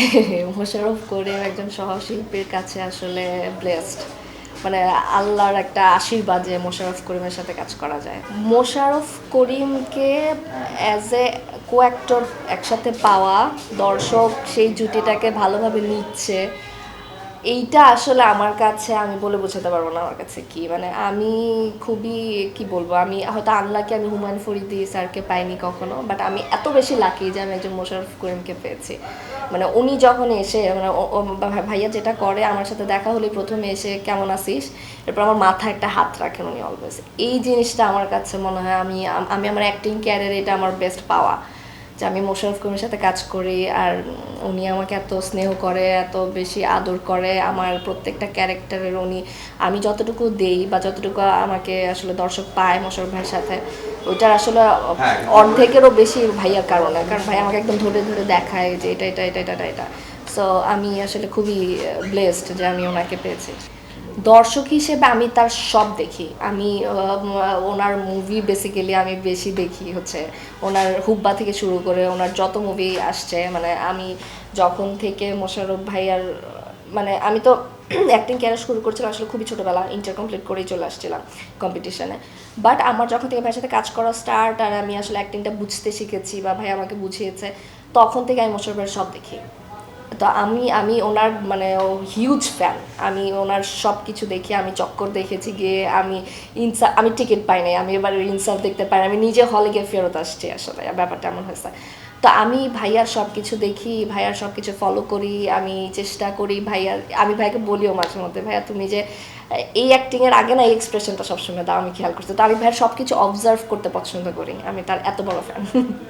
মোশাররফ করিম একজন সহশিল্পীর কাছে আসলে ব্লেসড মানে আল্লাহর একটা আশীর্বাদ যে মোশারফ করিমের সাথে কাজ করা যায়। মোশারফ করিমকে অ্যাজ এ কো অ্যাক্টর একসাথে পাওয়া দর্শক সেই জুটিটাকে ভালোভাবে নিচ্ছে। এইটা আসলে আমার কাছে আমি বলে বোঝাতে পারব না আমার কাছে কি। মানে আমি খুবই, কি বলব, আমি হয়তো আল্লাহকে আমি হুমায়ুন ফরিদি স্যারকে পাইনি কখনো বাট আমি এত বেশি লাকি যে আমি একজন মোশারফ করিমকে পেয়েছি। মানে উনি যখন এসে মানে ভাইয়া যেটা করে, আমার সাথে দেখা হলে প্রথমে এসে, কেমন আছিস? এরপর আমার মাথায় একটা হাত রাখেন উনি অলওয়েজ এই জিনিসটা আমার কাছে মনে হয় আমি আমি আমার অ্যাক্টিং ক্যারিয়ারে এটা আমার বেস্ট পাওয়া। যে আমি মোশাররফ করিমের সাথে কাজ করি আর উনি আমাকে এত স্নেহ করে এত বেশি আদর করে আমার প্রত্যেকটা ক্যারেক্টারের উনি আমি যতটুকু দেই বা যতটুকু আমাকে আসলে দর্শক পায় মোশাররফ ভাইয়ের সাথে ওইটার আসলে হ্যাঁ। অর্ধেকেরও বেশি ভাইয়ার কারণে কারণ ভাই আমাকে একদম ধরে ধরে দেখায় যে এটা এটা এটা এটা এটা এটা সো আমি আসলে খুবই ব্লেসড যে আমি ওনাকে পেয়েছি দর্শক হিসেবে আমি তার সব দেখি। আমি ওনার মুভি বেসিক্যালি আমি বেশি দেখি হচ্ছে। ওনার হুব্বা থেকে শুরু করে ওনার যত মুভি আসছে মানে আমি যখন থেকে মোশাররফ ভাইয়ার মানে আমি তো অ্যাক্টিং ক্যারিয়ার শুরু করছিলাম আসলে খুবই ছোটোবেলা ইন্টার কমপ্লিট করেই চলে আসছিলাম কম্পিটিশনে বাট আমার যখন থেকে ভাইয়ের সাথে কাজ করা স্টার্ট আর আমি আসলে অ্যাক্টিংটা বুঝতে শিখেছি বা ভাই আমাকে বুঝিয়েছে, তখন থেকে আমি মোশাররফ ভাইয়ের সব দেখি। তো আমি আমি ওনার মানে হিউজ ফ্যান আমি ওনার সব কিছু দেখি, আমি চক্কর দেখেছি গিয়ে আমি ইনসা, আমি টিকিট পাই নাই, আমি এবার ইনসাফ দেখতে পাই। আমি নিজে হলে গিয়ে ফেরত আসছি আসলে, ব্যাপারটা এমন হয়েছে। তো আমি ভাইয়ার সব কিছু দেখি, ভাইয়ার সব কিছু ফলো করি, আমি চেষ্টা করি ভাইয়ার, আমি ভাইকে বলিও মাঝে মধ্যে, ভাইয়া, তুমি যে, এই অ্যাক্টিংয়ের আগে না এই এক্সপ্রেশনটা সবসময় দাও, আমি খেয়াল করছি। তো আমি ভাইয়ার সব কিছু অবজার্ভ করতে পছন্দ করি, আমি তার এত বড় ফ্যান